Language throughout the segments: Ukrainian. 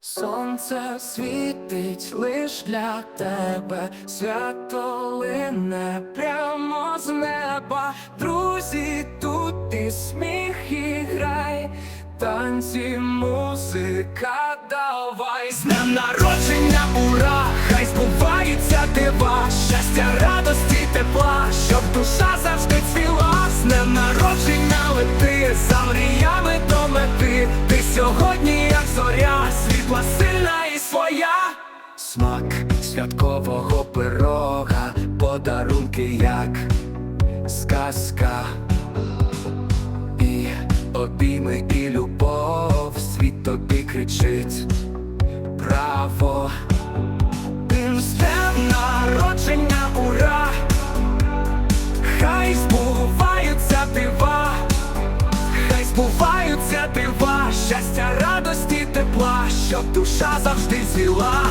Сонце світить лиш для тебе, свято лине прямо з неба, друзі, тут і сміх і грай, танці, музика, давай. З днем народження, ура! Хай збуваються дива, щастя, радості, тепла, щоб душа завжди цвіла, з днем народження лети, за мріями Смак святкового пирога, подарунки, як сказка. І обійми, і любов, світ тобі кричить Браво! Тим з народження, ура! Хай збуваються дива, хай збуваються дива, щастя, радості, тепла, щоб душа завжди цвіла,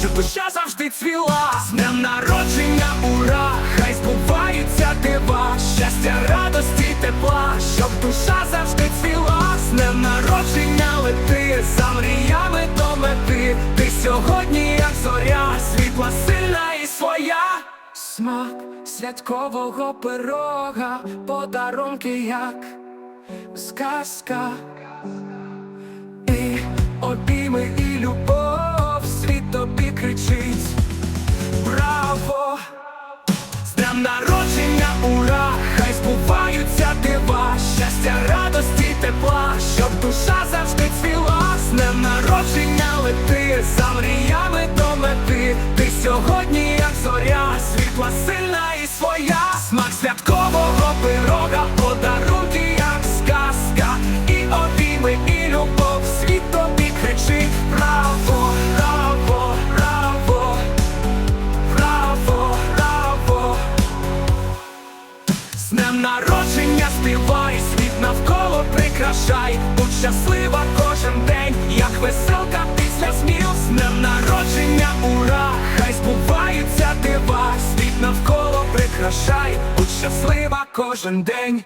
щоб душа завжди цвіла, з днем народження, ура! Хай збуваються дива, щастя, радості, тепла, щоб душа завжди цвіла, з днем народження лети, за мріями до мети, ти сьогодні, як зоря, світла сильна і своя. Смак святкового пирога, подарунки, як сказка. Обійми, і любов, світ тобі кричить. Браво! З днем народження, ура! Хай збуваються дива, щастя, радості, тепла, щоб душа завжди цвіла, з днем народження лети, за мріями до мети, ти сьогодні, як зоря, світла сильна і своя, смак святкового пирога, подарунки, як сказка, і обійми, і любов, тобі кричить Браво, браво, браво, браво, браво. З днем народження співай, світ навколо прикрашай, будь щаслива кожен день, як веселка після змів, з днем народження, ура! Хай збуваються дива, світ навколо прикрашай, будь щаслива кожен день.